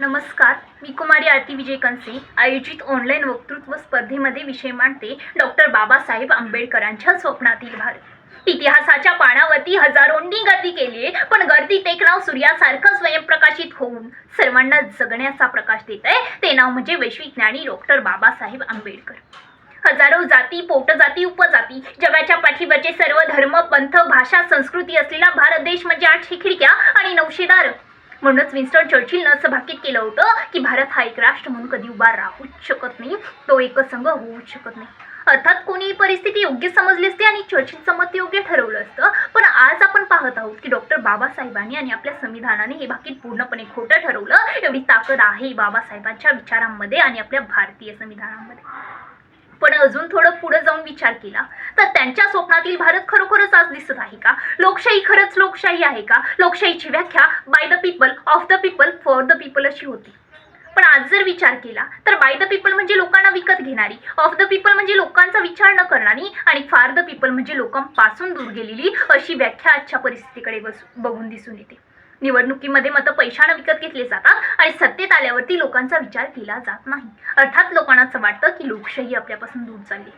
नमस्कार मी कुमारी आरती विजय कंसे आयोजित ऑनलाईन वक्तृत्व स्पर्धेमध्ये विषय मांडते डॉक्टर बाबासाहेब आंबेडकरांच्या स्वप्नातील भारत इतिहासाच्या पानावरती हजारोंनी गर्दी केली आहे पण गर्दीत एक नाव सूर्यासारखं स्वयंप्रकाशित होऊन सर्वांना जगण्याचा प्रकाश देत आहे. ते नाव म्हणजे वैश्विक ज्ञानी डॉक्टर बाबासाहेब आंबेडकर. हजारो जाती पोटजाती उपजाती जगाच्या पाठीवरचे सर्व धर्म पंथ भाषा संस्कृती असलेला भारत देश म्हणजे आठशे खिडक्या आणि नऊशे दार. म्हणूनच विन्स्टन चर्चिलनं असं भाकीत केलं होतं की भारत हा एक राष्ट्र म्हणून कधी उभा राहूच शकत नाही. तो एकसंघ होऊच शकत नाही. अर्थात कोणी परिस्थिती योग्य समजली असते आणि चर्चिलचं मत योग्य ठरवलं असतं. पण आज आपण पाहत आहोत की डॉक्टर बाबासाहेबांनी आणि आपल्या संविधानाने हे भाकीत पूर्णपणे खोटं ठरवलं. एवढी ताकद आहे बाबासाहेबांच्या विचारांमध्ये आणि आपल्या भारतीय संविधानामध्ये. पण अजून थोडं पुढे जाऊन विचार केला तर त्यांच्या स्वप्नातील भारत खरोखरच आज दिसत आहे का? लोकशाही खरंच लोकशाही आहे का? लोकशाहीची व्याख्या by the people of the people for the people अशी होती. पण आज जर विचार केला तर बाय द पीपल म्हणजे लोकांना विकत घेणारी ऑफ द पीपल म्हणजे लोकांचा विचार न करणारी आणि फार द पीपल म्हणजे लोकांपासून दूर गेलेली अशी व्याख्या आजच्या परिस्थितीकडे बस बघून दिसून येते. निवडणुकीमध्ये मतं पैशानं विकत घेतले जातात आणि सत्तेत आल्यावरती लोकांचा विचार केला जात नाही. अर्थात लोकांना असं वाटतं की लोकशाही आपल्यापासून दूर चालली.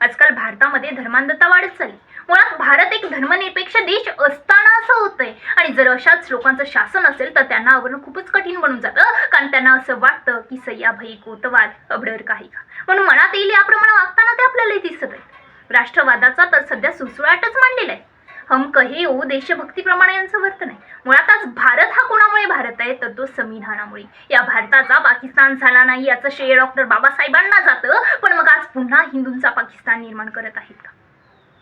आजकाल भारतामध्ये धर्मांधता वाढत चालली. मुळात भारत एक धर्मनिरपेक्ष देश असताना असं होतंय. आणि जर अशाच लोकांचं शासन असेल तर त्यांना आवरणं खूपच कठीण बनून जातं. कारण त्यांना असं वाटतं की सय्याभाई कोतवाल अबडर काही का? म्हणून मनात येईल याप्रमाणे वागताना ते आपल्याला दिसत आहे राष्ट्रवादाचा तर सध्या सुसुळाटच मांडलेला आहे. हम कहे ओ देशभक्तीप्रमाणे यांचं वर्तन आहे. मुळात आज भारत हा कोणामुळे भारत आहे? तर तो संविधानामुळे या भारताचा पाकिस्तान झाला नाही याचं श्रेय डॉक्टर बाबासाहेबांना जातं. पण मग आज पुन्हा हिंदूंचा पाकिस्तान निर्माण करत आहेत का?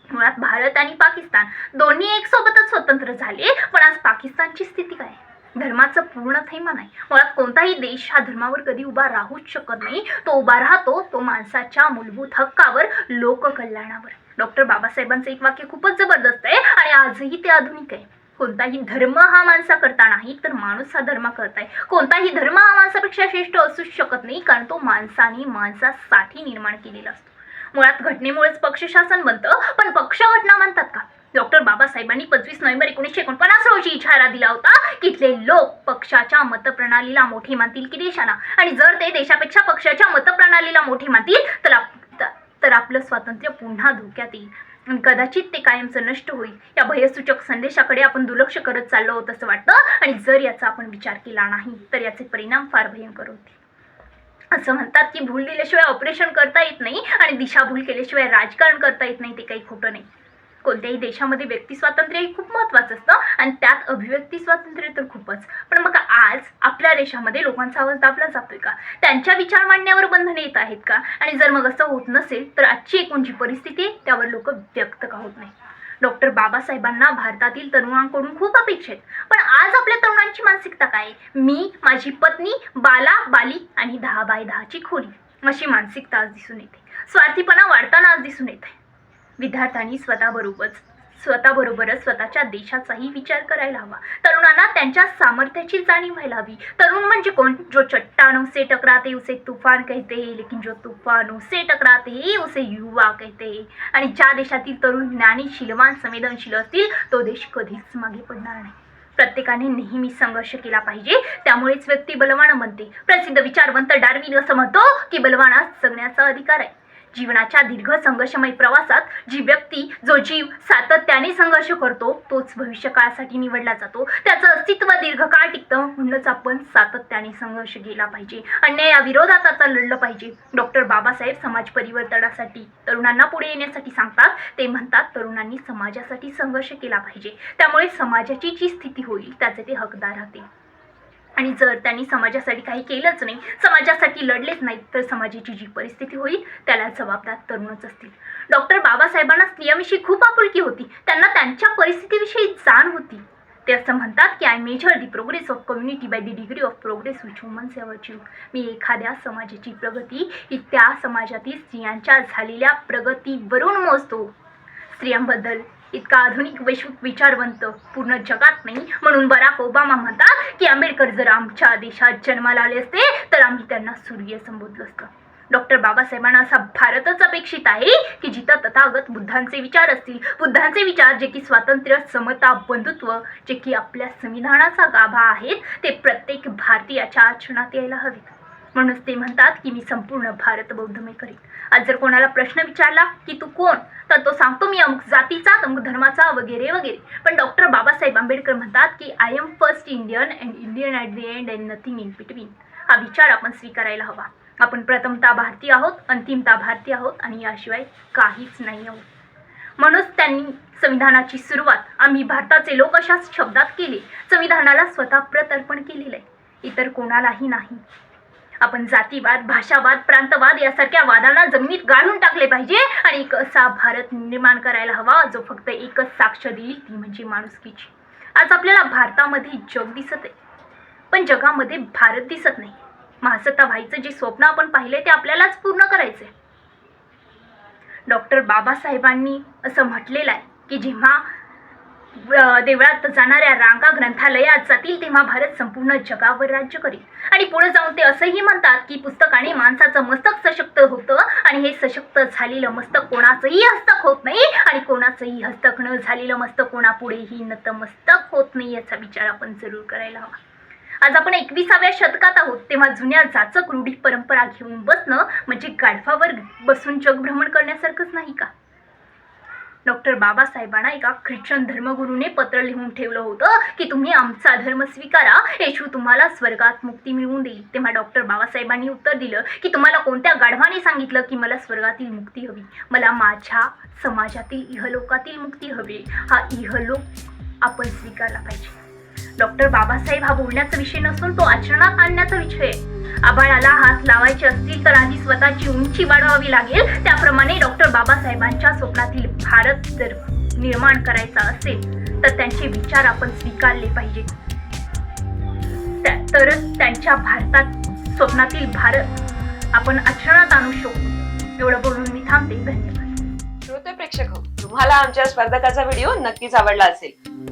मुळात भारत आणि पाकिस्तान दोन्ही एक सोबतच स्वतंत्र झाले पण आज पाकिस्तानची स्थिती काय? धर्माचं पूर्ण थैमान आहे. मुळात कोणताही देश हा धर्मावर कधी उभा राहूच शकत नाही. तो उभा राहतो तो माणसाच्या मूलभूत हक्कावर लोककल्याणावर. डॉक्टर बाबासाहेबांचं एक वाक्य खूपच जबरदस्त आहे. आणि आजही ते आधुनिक आहे. कोणताही धर्म हा माणसा करता नाही तर माणूस हा धर्म करताय कोणताही धर्म हा माणसापेक्षा श्रेष्ठ असूच शकत नाही कारण तो माणसाने माणसासाठी निर्माण केलेला असतो. मुळात घटनेमुळेच पक्षशासन बनतं पण पक्ष घटना म्हणतात का? डॉक्टर बाबासाहेबांनी पंचवीस नोव्हेंबर एकोणीसशे एकोणपन्नास रोजी इशारा दिला होता की इथले लोक पक्षाच्या मतप्रणालीला मोठे मानतील की देशाला. आणि जर ते देशापेक्षा पक्षाच्या मतप्रणालीला मोठे मानतील तर तर आपलं स्वातंत्र्य पुन्हा धोक्यात येईल. कदाचित ते कायमचं नष्ट होईल. या भयसूचक संदेशाकडे आपण दुर्लक्ष करत चाललो आहोत असं वाटतं. आणि जर याचा आपण विचार केला नाही तर याचे परिणाम फार भयंकर होतील. असं म्हणतात की भूल दिल्याशिवाय ऑपरेशन करता येत नाही आणि दिशाभूल केल्याशिवाय राजकारण करता येत नाही ते काही खोटं नाही. कोणत्याही देशामध्ये व्यक्ती स्वातंत्र्य हे खूप महत्त्वाचं असतं आणि त्यात अभिव्यक्ती स्वातंत्र्य तर खूपच. पण मग आज आपल्या देशामध्ये लोकांचा आवाज दाबला जातोय का? त्यांच्या विचार मांडण्यावर बंधने येत आहेत का? आणि जर मग असं होत नसेल तर आजची एकूण जी परिस्थिती आहे त्यावर लोक व्यक्त का होत नाही डॉक्टर बाबासाहेबांना भारतातील तरुणांकडून खूप अपेक्षा आहेत. पण आज आपल्या तरुणांची मानसिकता काय मी माझी पत्नी बाला बाली आणि दहा बाय दहाची खोली अशी मानसिकता आज दिसून येते. स्वार्थीपणा वाढताना आज दिसून येत आहे. विद्यार्थ्यांनी स्वतःबरोबरच स्वतःबरोबरच स्वतःच्या देशाचाही विचार करायला हवा. तरुणांना त्यांच्या सामर्थ्याची जाणीव व्हायला हवी. तरुण म्हणजे कोण? जो चट्टानों से टकराते उसे तुफान कहते लेकिन जो तुफान से टकराते उसे युवा कहते. आणि ज्या देशातील तरुण ज्ञानी शीलवान संवेदनशील असतील तो देश कधीच मागे पडणार नाही. प्रत्येकाने नेहमी संघर्ष केला पाहिजे. त्यामुळेच व्यक्ती बलवान बनते प्रसिद्ध विचारवंत डार्विन असं म्हणतो की बलवानास जगण्याचा अधिकार आहे. जीवनाच्या दीर्घ संघर्षमय प्रवासात जी व्यक्ती जो जीव सातत्याने संघर्ष करतो तोच भविष्यकाळासाठी निवडला जातो. त्याचं अस्तित्व दीर्घकाळ टिकतं म्हणूनच आपण सातत्याने संघर्ष केला पाहिजे. अन्यायाविरोधात आता लढलं पाहिजे. डॉक्टर बाबासाहेब समाज परिवर्तनासाठी तरुणांना पुढे येण्यासाठी सांगतात. ते म्हणतात तरुणांनी समाजासाठी संघर्ष केला पाहिजे. त्यामुळे समाजाची जी स्थिती होईल त्याचे ते हकदार राहतील. आणि जर त्यांनी समाजासाठी काही केलंच नाही समाजासाठी लढलेच नाहीत तर समाजाची जी परिस्थिती होईल त्याला जबाबदार तरुणच असतील. डॉक्टर बाबासाहेबांना स्त्रियांविषयी खूप आपुलकी होती. त्यांना त्यांच्या परिस्थितीविषयी जाण होती. ते असं म्हणतात की I measure the progress of community by the degree of progress which womens have achieve मी एखाद्या समाजाची प्रगती ही त्या समाजातील स्त्रियांच्या झालेल्या प्रगतीवरून मोजतो. स्त्रियांबद्दल इतका आधुनिक वैश्विक विचारवंत पूर्ण जगात नाही. म्हणून बराक ओबामा म्हणतात की आंबेडकर जर आमच्या देशात जन्माला आले असते तर आम्ही त्यांना सूर्य संबोधलं असतं. डॉक्टर बाबासाहेबांना असा भारतच अपेक्षित आहे की जिथं तथागत बुद्धांचे विचार असतील बुद्धांचे विचार जे की स्वातंत्र्य समता बंधुत्व जे की आपल्या संविधानाचा गाभा आहेत ते प्रत्येक भारतीयाच्या आचरणात यायला हवेत. म्हणूनच ते म्हणतात की मी संपूर्ण भारत बौद्धमय करीन. आज जर कोणाला प्रश्न विचारला की तू कोण तर तो सांगतो मी अमुक जातीचा अमुक धर्माचा वगैरे वगैरे. पण डॉक्टर बाबासाहेब आंबेडकर म्हणतात की I am first Indian and Indian at the end and nothing in between हा विचार आपण स्वीकारायला हवा. आपण प्रथमता भारतीय आहोत अंतिमता भारतीय आहोत आणि याशिवाय काहीच नाही आहोत. म्हणूनच त्यांनी संविधानाची सुरुवात आम्ही भारताचे लोक अशाच शब्दात केली. संविधानाला स्वतः प्रतर्पण केलेलं आहे. इतर कोणालाही नाही. आपण जातीवाद भाषावाद प्रांतवाद यासारख्या वादांना जमिनीत गाळून टाकले पाहिजे आणि एक असा भारत निर्माण करायला हवा जो फक्त एकच साक्ष देईल ती म्हणजे माणुसकीची. आज आपल्याला भारतामध्ये जग दिसत आहे पण जगामध्ये भारत दिसत नाही. महासत्ता व्हायचं जे स्वप्न आपण पाहिले ते आपल्यालाच पूर्ण करायचे डॉक्टर बाबासाहेबांनी असं म्हटलेलं आहे की जेव्हा देवळात जाणाऱ्या रांगा ग्रंथालयात जातील तेव्हा भारत संपूर्ण जगावर राज्य करील. आणि पुढे जाऊन ते असंही म्हणतात की पुस्तकाने माणसाचं मस्तक सशक्त होतं आणि हे सशक्त झालेलं मस्तक कोणाचंही हस्तक होत नाही आणि कोणाचंही हस्तक न झालेलं मस्तक कोणापुढेही नतमस्तक होत नाही याचा विचार आपण जरूर करायला हवा. आज आपण एकविसाव्या शतकात आहोत तेव्हा जुन्या जाचक रूढी परंपरा घेऊन बसणं म्हणजे गाढवावर बसून जगभ्रमण करण्यासारखंच नाही का? डॉक्टर बाबासाहेबांना एका ख्रिश्चन धर्मगुरूने पत्र लिहून ठेवलं होतं की तुम्ही आमचा धर्म स्वीकारा येशू तुम्हाला स्वर्गात मुक्ती मिळवून देईल. तेव्हा डॉक्टर बाबासाहेबांनी उत्तर दिलं की तुम्हाला कोणत्या गाढवाने सांगितलं की मला स्वर्गातील मुक्ती हवी? मला माझ्या समाजातील इहलोकातील मुक्ती हवी. हा इहलोक आपण स्वीकारला पाहिजे. डॉक्टर बाबासाहेब हा बोलण्याचा विषय नसून तो आचरणात आणण्याचा विषय आहे. आबाळाला हात लावायचे असतील तर आधी स्वतःची उंची वाढवावी लागेल. त्याप्रमाणे डॉक्टर बाबासाहेबांच्या स्वप्नातील भारत जर निर्माण करायचा असेल तर त्यांचे विचार आपण स्वीकारले पाहिजे. तरच त्यांच्या भारतात स्वप्नातील भारत आपण आचरणात आणू शकतो एवढं बोलून मी थांबते. धन्यवाद. श्रोते प्रेक्षक हो, तुम्हाला आमच्या स्पर्धकाचा व्हिडिओ नक्कीच आवडला असेल.